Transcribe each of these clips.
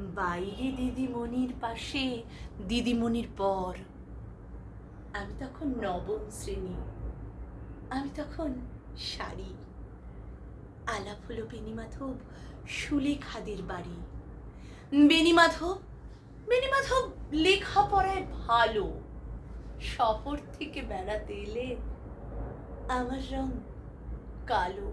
বাইরে দিদিমণির পাশে, দিদিমণির পর। আমি তখন নবম শ্রেণি, আমি তখন শাড়ি আলাপ হলো বেনিমাধব সুলেখাদের বাড়ি। বেনিমাধব বেনিমাধব লেখাপড়ায় ভালো। শহর থেকে বেড়াতে এলে আমার রং কালো।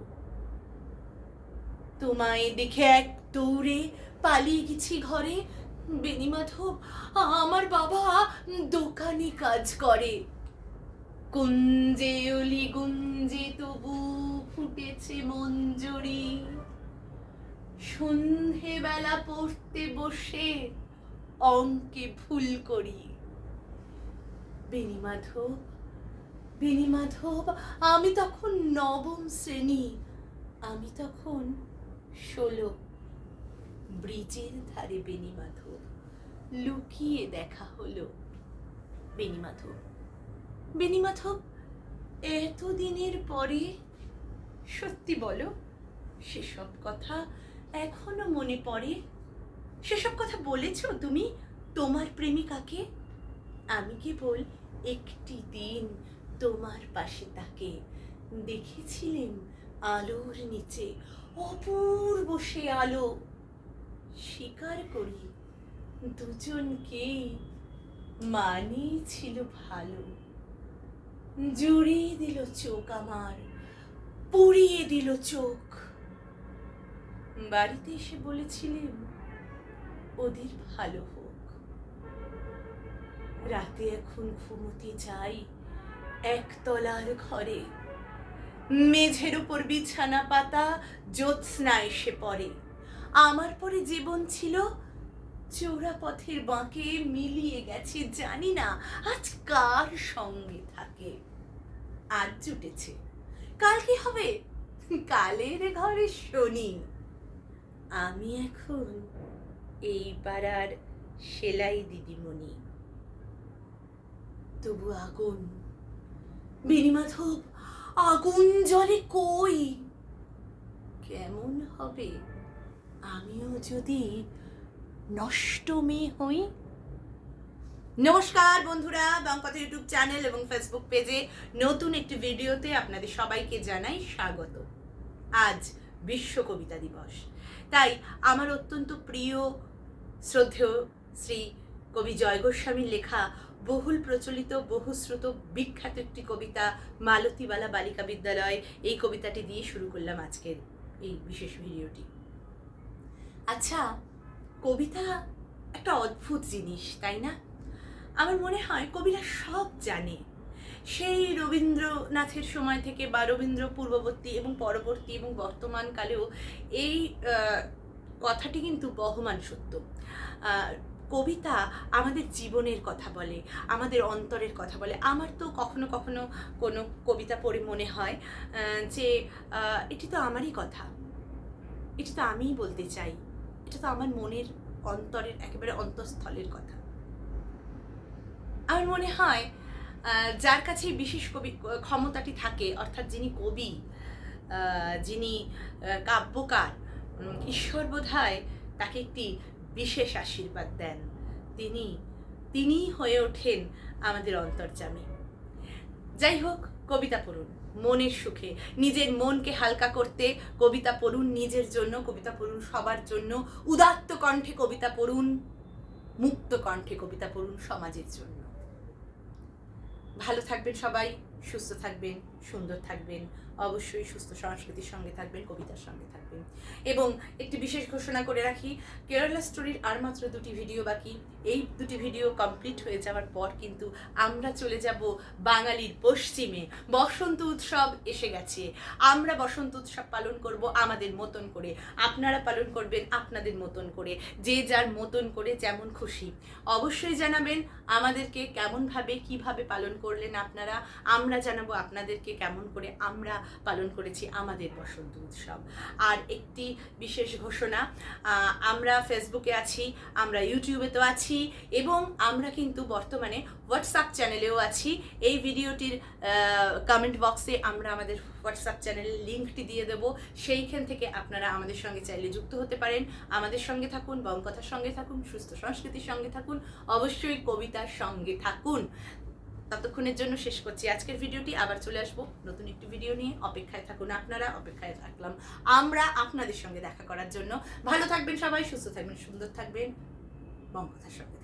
তোমায় দেখে এক দৌড়ে পালিয়ে গেছি ঘরে। বেনিমাধব আমার বাবা দোকানে কাজ করে। কুঞ্জে অলি গুঞ্জে তবু ফুটেছে মঞ্জুরি। সন্ধে বেলা পড়তে বসে অঙ্কে ভুল করি। বেনিমাধব বেনিমাধব আমি তখন নবম শ্রেণি। আমি তখন ষোলো। ব্রিজের ধারে বেনিমাধব লুকিয়ে দেখা হলো বেনিমাধব বেনিমাধব এতদিনের পরে? সত্যি বলো, সেসব কথা এখনও মনে পড়ে? সেসব কথা বলেছ তুমি? তোমার প্রেমিকাকে? আমি কেবল একটি দিন তোমার পাশে তাকে দেখেছিলেন আলোর নিচে, অপূর্ব সে আলো। স্বীকার করি, দুজনকেই মানি ছিল ভালো। জুড়িয়ে দিল চোখ আমার, পুড়িয়ে দিল চোখ। বাড়িতে এসে বলেছিলেন, ওদের ভালো হোক। রাতে এখন ঘুমোতে যাই একতলার ঘরে। মেঝের উপর বিছানা পাতা জ্যোৎস্না এসে পড়ে। আমার পরে জীবন ছিল চোরা পথের বাঁকে মিলিয়ে গেছে, জানি না আজ কার সঙ্গে থাকে। আজ জুটেছে। কাল কি হবে? কালের ঘরে শনি। আমি এখন এই পাড়ার সেলাই দিদিমণি। তবু আগুন। বেনিমাধব আগুন জলে কই? কেমন হবে? আমিও যদি নষ্ট মেয়ে হই? নমস্কার বন্ধুরা বাংকথ ইউটিউব চ্যানেল এবং ফেসবুক পেজে নতুন একটি ভিডিওতে আপনাদের সবাইকে জানাই স্বাগত। আজ বিশ্ব কবিতা দিবস। তাই আমার অত্যন্ত প্রিয়, শ্রদ্ধেয় শ্রী কবি জয় গোস্বামীর লেখা বহুল প্রচলিত, বহুশ্রুত, বিখ্যাত একটি কবিতা মালতীবালা বালিকা বিদ্যালয় এই কবিতাটি দিয়ে শুরু করলাম আজকের এই বিশেষ ভিডিওটি। আচ্ছা কবিতা একটা অদ্ভুত জিনিস, তাই না? আমার মনে হয় কবিরা সব জানে। সেই রবীন্দ্রনাথের সময় থেকে বা রবীন্দ্র পূর্ববর্তী এবং পরবর্তী এবং বর্তমান কালেও এই কথাটি কিন্তু বহমান সত্য। কবিতা আমাদের জীবনের কথা বলে, আমাদের অন্তরের কথা বলে। আমার তো কখনো কখনো কোনো কবিতা পড়ে মনে হয় যে এটি তো আমারই কথা। এটি তো আমিই বলতে চাই। এটা তো আমার মনের অন্তরের একেবারে অন্তঃস্থলের কথা। আমার মনে হয় যার কাছে বিশেষ কবি, ক্ষমতাটি থাকে, অর্থাৎ যিনি কবি যিনি কাব্যকার ঈশ্বর বোধহয় তাকে একটি বিশেষ আশীর্বাদ দেন। তিনি, তিনিই হয়ে ওঠেন আমাদের অন্তর্জামী যাই হোক কবিতা পড়ুন, মনের সুখে। নিজের মনকে হালকা করতে কবিতা পড়ুন, নিজের জন্য কবিতা পড়ুন, সবার জন্য। উদাত্ত কণ্ঠে কবিতা পড়ুন, মুক্ত কণ্ঠে কবিতা পড়ুন সমাজের জন্য। ভালো থাকবেন সবাই, সুস্থ থাকবেন। সুন্দর থাকবেন, অবশ্যই সুস্থ সংস্কৃতির সঙ্গে থাকবেন, কবিতার সঙ্গে থাকবেন। এবং একটি বিশেষ ঘোষণা করে রাখি কেরালা স্টোরির আর মাত্র দুটি ভিডিও বাকি। এই দুটি ভিডিও কমপ্লিট হয়ে যাওয়ার পর কিন্তু আমরা চলে যাব বাঙালির পশ্চিমে। বসন্ত উৎসব এসে গেছে। আমরা বসন্ত উৎসব পালন করব আমাদের মতন করে। আপনারা পালন করবেন আপনাদের মতন করে। যে যার মতন করে যেমন খুশি। অবশ্যই জানাবেন আমাদেরকে কেমনভাবে, কীভাবে পালন করলেন আপনারা। আমরা জানাব আপনাদেরকে কেমন করে আমরা পালন করেছি আমাদের বসন্ত উৎসব। আর একটি বিশেষ ঘোষণা আমরা ফেসবুকে আছি, আমরা ইউটিউবে তো আছি, এবং আমরা কিন্তু বর্তমানে হোয়াটসঅ্যাপ চ্যানেলেও আছি। এই ভিডিওটির কমেন্ট বক্সে আমরা আমাদের হোয়াটসঅ্যাপ চ্যানেলের লিঙ্কটি দিয়ে দেব। সেইখান থেকে আপনারা আমাদের সঙ্গে চাইলে যুক্ত হতে পারেন। আমাদের সঙ্গে থাকুন বঙ্কথার সঙ্গে থাকুন, সুস্থ সংস্কৃতির সঙ্গে থাকুন, অবশ্যই কবিতার সঙ্গে থাকুন। ততক্ষণের জন্য শেষ করছি আজকের ভিডিওটি। আবার চলে আসব নতুন একটি ভিডিও নিয়ে। অপেক্ষায় থাকুন আপনারা, অপেক্ষায় থাকলাম আমরা আপনাদের সঙ্গে দেখা করার জন্য। ভালো থাকবেন সবাই, সুস্থ থাকবেন, সুন্দর থাকবেন। বঙ্গতার সঙ্গে